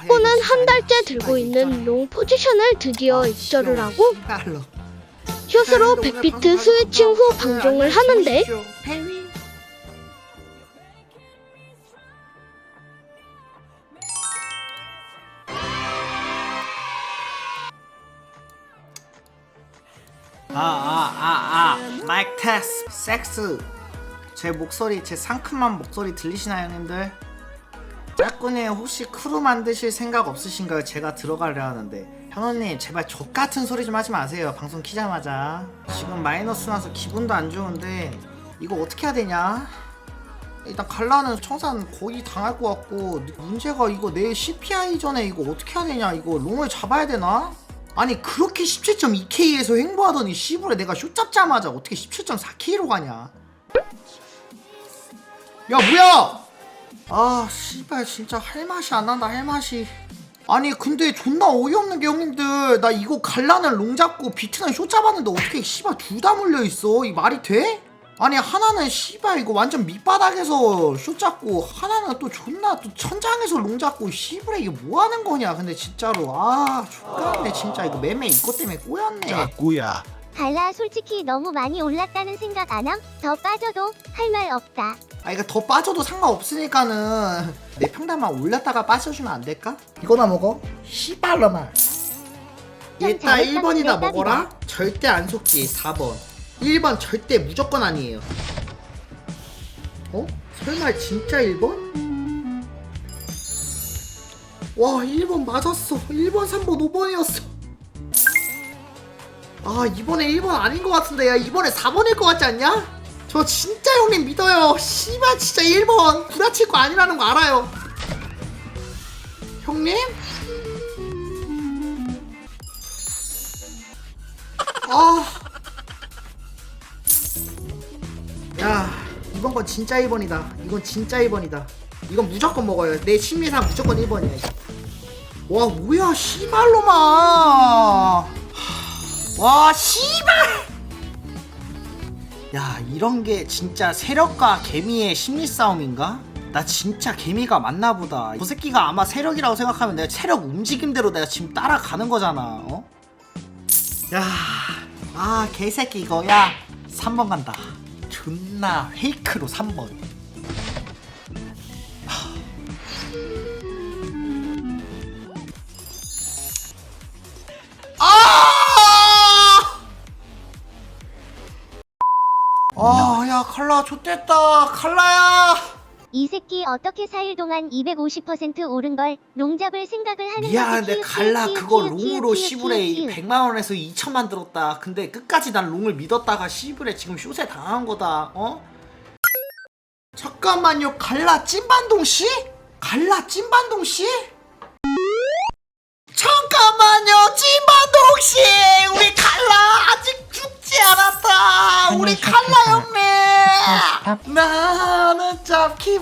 짝꿍은 한 달째 들고 있는 롱 포지션을 드디어 입절을 하고. 슛으로 100비트 스위칭 후 방종을 하는데. 아아아아 마이크 테스트 섹스 제 목소리 제 상큼한 목소리 들리시나요 형님들? 짝꿍이 혹시 크루 만드실 생각 없으신가요? 제가 들어가려 하는데 현호님 제발 족 같은 소리 좀 하지 마세요 방송 키자마자 지금 마이너스 나서 기분도 안 좋은데 이거 어떻게 해야 되냐? 일단 갈라는 청산 거의 당할 것 같고 문제가 이거 내 CPI 전에 이거 어떻게 해야 되냐 이거 롱을 잡아야 되나? 아니 그렇게 17.2K에서 횡보하더니 시부레 내가 슛 잡자마자 어떻게 17.4K로 가냐 야 뭐야 아 씨발 진짜 할 맛이 안 난다 할 맛이. 아니 근데 존나 어이없는 게 형님들. 나 이거 갈라는 롱 잡고 비트는 쇼 잡았는데 어떻게 씨발 둘 다 물려있어? 이 말이 돼? 아니 하나는 씨발 이거 완전 밑바닥에서 쇼 잡고 하나는 또 존나 또 천장에서 롱 잡고 씨발 이게 뭐 하는 거냐? 근데 진짜로. 아 X같네 진짜. 이거 매매 이것 때문에 꼬였네. 짝구야. 달라 솔직히 너무 많이 올랐다는 생각 안 함? 더 빠져도 할 말 없다. 아 이거 더 빠져도 상관없으니까는 내 평단만 올렸다가 빠져주면 안 될까? 이거나 먹어. 좀 일단 잘했다, 1번이다 그래, 먹어라. 절대 안 속지 4번. 1번 절대 무조건 아니에요. 어? 설마 진짜 1번? 와 1번 맞았어. 1번 3번 5번이었어. 아 이번에 1번 아닌 것 같은데. 야 이번에 4번일 것 같지 않냐? 저 진짜 형님 믿어요 씨발 진짜 1번 구라칠 거 아니라는 거 알아요 형님? 아. 야, 이번 건 진짜 1번이다. 이건 진짜 1번이다. 이건 무조건 먹어요. 내 심리상 무조건 1번이야. 와, 뭐야, 씨발로마. 와, 씨발! 야, 이런 게 진짜 세력과 개미의 심리 싸움인가? 나 진짜 개미가 맞나 보다. 저 새끼가 아마 세력이라고 생각하면 내가 세력 움직임대로 내가 지금 따라가는 거잖아. 어? 야, 아 개새끼 이거 야 3번 간다. 존나 페이크로 3번. 아, 야 칼라 좋댔다 칼라야. 이 새끼 어떻게 4일 동안 250% 오른 걸 롱잡을 생각을 하는 미안한데 거지. 갈라 키읔, 그거 키읔, 키읔, 롱으로 키읔, 키읔, 키읔. 100만 원에서 2천만 들었다. 근데 끝까지 난 롱을 믿었다가 시불에 지금 숏에 당한 거다. 어? 잠깐만요. 갈라 찐반동 씨? 갈라 찐반동 씨? 잠깐만요. 찐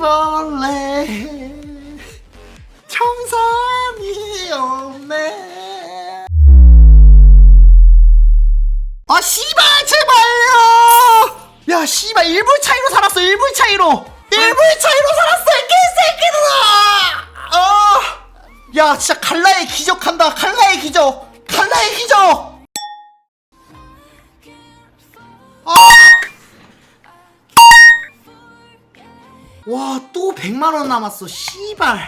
벌레. 청산이 없네. 아 씨발 제발요. 야 씨발 1불 차이로 살았어 1불 차이로 1불 차이로 살았어 이 개새끼들아. 아. 야 진짜 갈라의 기적한다 갈라의 기적 갈라의 기적. 와, 또 100만원 남았어, 씨발.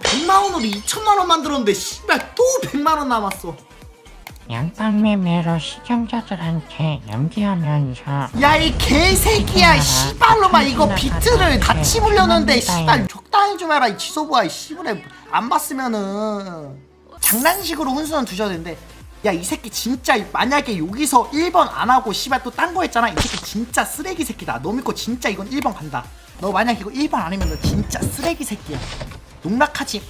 100만원으로 2천만원 만들었는데, 씨발, 또 100만원 남았어. 양빵매매로 시청자들한테 연기하면서 야, 이 개새끼야, 씨발로만 이거 비트를 같이 물렸는데, 씨발, 적당히 좀 해라, 이 지소부야, 이 씨발에 안 봤으면은. 장난식으로 훈수는 두셔도 되는데, 야, 이 새끼 진짜, 만약에 여기서 1번 안 하고, 씨발 또 딴 거 했잖아? 이 새끼 진짜 쓰레기 새끼다. 너 믿고 진짜 이건 1번 간다. 너 만약 이거 1번 아니면 너 진짜 쓰레기 새끼야. 농락하지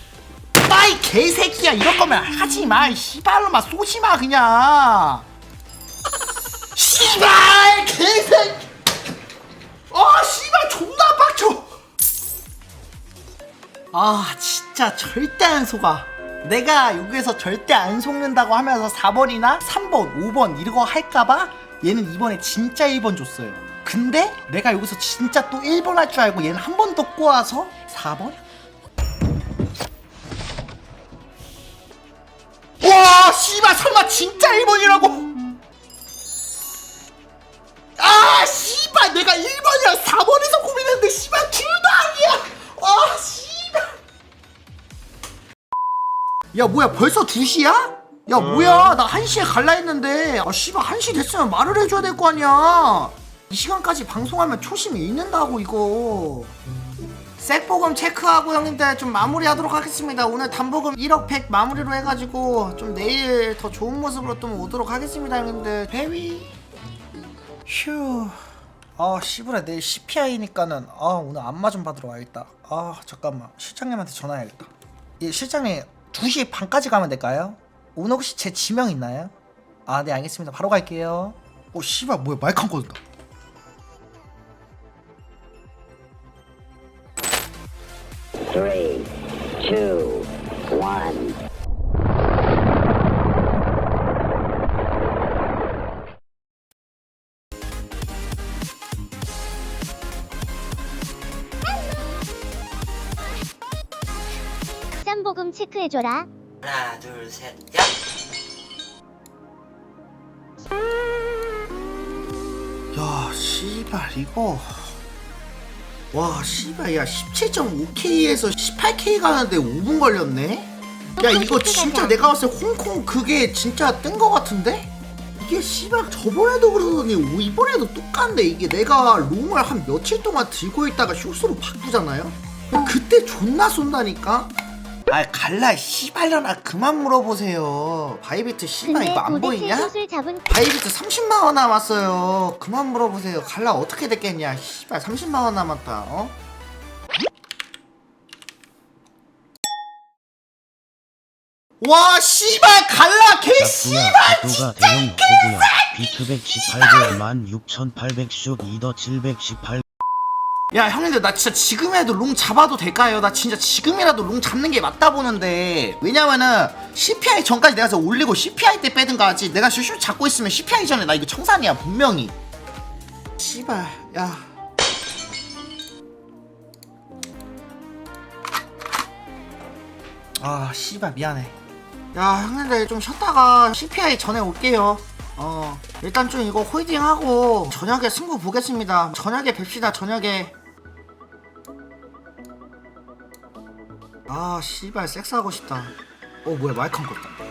마이 개새끼야 이럴 거면 하지 마이 씨발로만 쏘지 마 그냥 씨발 개새끼 어 씨발 존나 빡쳐 아 진짜 절대 안 속아 내가 여기에서 절대 안 속는다고 하면서 4번이나 3번, 5번 이거 할까봐 얘는 이번에 진짜 1번 줬어요. 근데 내가 여기서 진짜 또 1번 할 줄 알고 얘는 한 번 더 꼬아서 4번? 와, 씨발 설마 진짜 1번이라고? 야 뭐야 벌써 2시야? 야 뭐야 나 1시에 갈라 했는데. 아 씨발 1시 됐으면 말을 해줘야 될 거 아니야. 이 시간까지 방송하면 초심이 있는다고 이거. 색보금 체크하고 형님들 좀 마무리하도록 하겠습니다. 오늘 단보금 1억 100 마무리로 해가지고 좀 내일 더 좋은 모습으로 좀 오도록 하겠습니다 형님들. 배위. 휴. 아 씨부라 내일 CPI니까는 아 오늘 안마 좀 받으러 와야겠다. 아 잠깐만. 실장님한테 전화해야겠다. 예 실장님 2시 반까지 가면 될까요? 오늘 혹시 제 지명 있나요? 아 네 알겠습니다 바로 갈게요 오 씨발 뭐야 마이크 안 꺼졌다 Three, two, one. 짬보금 체크해줘라. 하나 둘 셋 야! 야 씨발 이거 와 씨발 야 17.5K에서 18K 가는데 5분 걸렸네 야 이거 진짜 내가 봤을 때 홍콩 그게 진짜 뜬 거 같은데? 이게 씨발 저번에도 그러더니 오- 이번에도 똑같네 이게 내가 롱을 한 며칠 동안 들고 있다가 쇼스로 바꾸잖아요? 그때 존나 쏜다니까? 아 갈라 씨발려나. 그만 물어보세요. 바이비트 씨발 근데 이거 안 도대체 보이냐? 잡은 바이비트 30만원 남았어요. 그만 물어보세요. 갈라 어떻게 됐겠냐? 씨발 30만원 남았다 어? 와 씨발 갈라 개 씨발 도가 대형 거구야. 비크백 18개 16,800슛 2더 718 야 형님들 나 진짜 지금이라도 롱 잡아도 될까요? 나 진짜 지금이라도 롱 잡는 게 맞다 보는데 왜냐면은 CPI 전까지 내가 서 올리고 CPI 때 빼든가 하지 내가 슛 잡고 있으면 CPI 전에 나 이거 청산이야 분명히 씨발 야 아, 씨발 미안해. 야, 형님들 좀 쉬었다가 CPI 전에 올게요. 어, 일단 좀 이거 홀딩하고 저녁에 승부 보겠습니다. 저녁에 뵙시다. 저녁에. 아, 씨발 섹스하고 싶다. 어, 뭐야 마이크 안 껐다.